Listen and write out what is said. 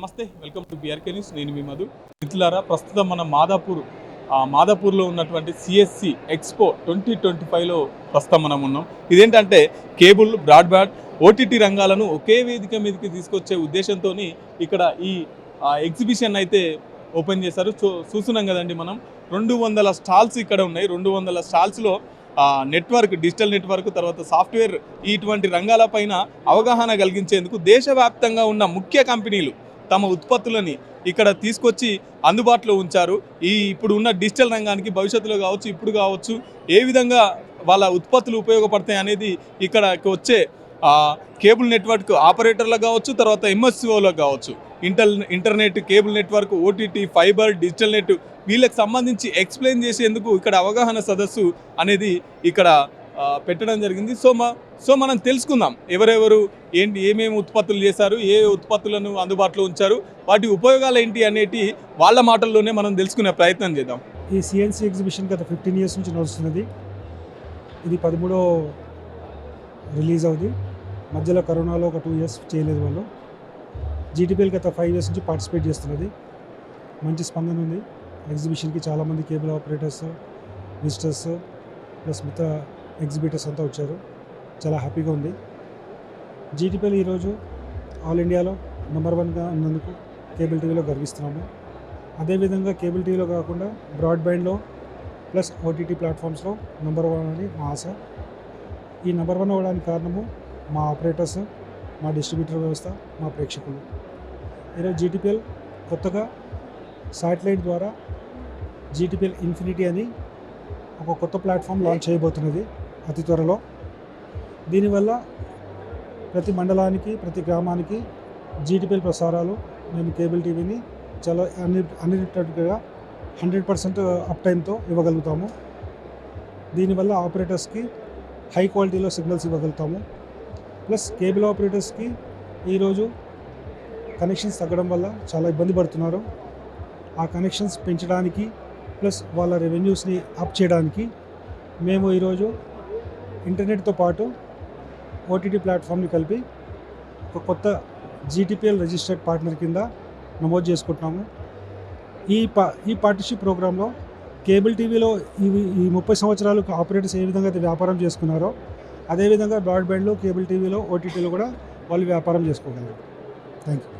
నమస్తే welcome to BRK news నేను మీ మధు. మిత్రులారా ప్రస్తుతం మన మాదాపూర్ మాదాపూర్లో ఉన్నటువంటి సిఎస్సి ఎక్స్పో ట్వంటీ ట్వంటీ ఫైవ్లో ప్రస్తుతం మనం ఉన్నాం. ఇదేంటంటే కేబుల్ బ్రాడ్బ్యాండ్ ఓటీటీ రంగాలను ఒకే వేదిక మీదకి తీసుకొచ్చే ఉద్దేశంతో ఇక్కడ ఈ ఎగ్జిబిషన్ అయితే ఓపెన్ చేశారు. చూ చూస్తున్నాం కదండి మనం. రెండు వందల స్టాల్స్ ఇక్కడ ఉన్నాయి. రెండు వందల స్టాల్స్లో నెట్వర్క్ డిజిటల్ నెట్వర్క్ తర్వాత సాఫ్ట్వేర్ ఇటువంటి రంగాలపైన అవగాహన కలిగించేందుకు దేశవ్యాప్తంగా ఉన్న ముఖ్య కంపెనీలు తమ ఉత్పత్తులని ఇక్కడ తీసుకొచ్చి అందుబాటులో ఉంచారు. ఈ ఇప్పుడు ఉన్న డిజిటల్ రంగానికి భవిష్యత్తులో కావచ్చు ఇప్పుడు కావచ్చు ఏ విధంగా వాళ్ళ ఉత్పత్తులు ఉపయోగపడతాయి అనేది ఇక్కడకి వచ్చే కేబుల్ నెట్వర్క్ ఆపరేటర్లకు కావచ్చు తర్వాత ఎంఎస్ఓలకు కావచ్చు inter internet cable network OTT fiber digital net వీళ్ళకి సంబంధించి ఎక్స్ప్లెయిన్ చేసేందుకు ఇక్కడ అవగాహన సదస్సు అనేది ఇక్కడ పెట్టడం జరిగింది. సో మా సో మనం తెలుసుకుందాం ఎవరెవరు ఏంటి ఏమేమి ఉత్పత్తులు చేశారు ఏ ఉత్పత్తులను అందుబాటులో ఉంచారు వాటి ఉపయోగాలు ఏంటి అనేటి వాళ్ళ మాటల్లోనే మనం తెలుసుకునే ప్రయత్నం చేద్దాం. ఈ సిఎన్సి ఎగ్జిబిషన్ గత ఫిఫ్టీన్ ఇయర్స్ నుంచి నడుస్తున్నది. ఇది పదమూడో రిలీజ్ అవుతుంది మధ్యలో కరోనాలో ఒక టూ ఇయర్స్ చేయలేదు వాళ్ళు. జీటీపీఎల్ గత ఫైవ్ ఇయర్స్ నుంచి పార్టిసిపేట్ చేస్తున్నది. మంచి స్పందన ఉంది. ఎగ్జిబిషన్కి చాలామంది కేబుల్ ఆపరేటర్స్ విజిటర్స్ ప్లస్ మిగతా ఎగ్జిబిటర్స్ అంతా వచ్చారు. చాలా హ్యాపీగా ఉంది. జీటీపీఎల్ ఈరోజు ఆల్ ఇండియాలో నెంబర్ వన్గా ఉన్నందుకు కేబుల్ టీవీలో గర్విస్తున్నాము. అదేవిధంగా కేబుల్ టీవీలో కాకుండా బ్రాడ్బ్యాండ్లో ప్లస్ ఓటీటీ ప్లాట్ఫామ్స్లో నెంబర్ వన్ అని మా ఆశ. ఈ నెంబర్ వన్ అవ్వడానికి కారణము మా ఆపరేటర్స్ మా డిస్ట్రిబ్యూటర్ వ్యవస్థ మా ప్రేక్షకులు. ఈరోజు జీటీపీఎల్ కొత్తగా శాటిలైట్ ద్వారా జీటీపీఎల్ ఇన్ఫినిటీ అని ఒక కొత్త ప్లాట్ఫామ్ లాంచ్ చేయబోతున్నది. అతి త్వరలో. దీనివల్ల ప్రతి మండలానికి ప్రతి గ్రామానికి జీటీపీఎల్ ప్రసారాలు మేము కేబుల్ టీవీని చాలా అన్ని అన్లిమిటెడ్గా హండ్రెడ్ పర్సెంట్ అప్ టైంతో ఇవ్వగలుగుతాము. దీనివల్ల ఆపరేటర్స్కి హై క్వాలిటీలో సిగ్నల్స్ ఇవ్వగలుగుతాము. ప్లస్ కేబుల్ ఆపరేటర్స్కి ఈరోజు కనెక్షన్స్ తగ్గడం వల్ల చాలా ఇబ్బంది పడుతున్నారు. ఆ కనెక్షన్స్ పెంచడానికి ప్లస్ వాళ్ళ రెవెన్యూస్ని అప్ చేయడానికి మేము ఈరోజు ఇంటర్నెట్తో పాటు ఓటీటీ ప్లాట్ఫామ్ని కలిపి ఒక కొత్త జీటీపీఎల్ రిజిస్టర్డ్ పార్ట్నర్ కింద నమోదు చేసుకుంటున్నాము. ఈ పా ఈ పార్ట్నర్షిప్ ప్రోగ్రాంలో కేబుల్ టీవీలో ఇవి ఈ ముప్పై సంవత్సరాలు ఆపరేటర్స్ ఏ విధంగా అయితే వ్యాపారం చేసుకున్నారో అదేవిధంగా బ్రాడ్బ్యాండ్లో కేబుల్ టీవీలో ఓటీటీలో కూడా వాళ్ళు వ్యాపారం చేసుకోగలరు. Thank you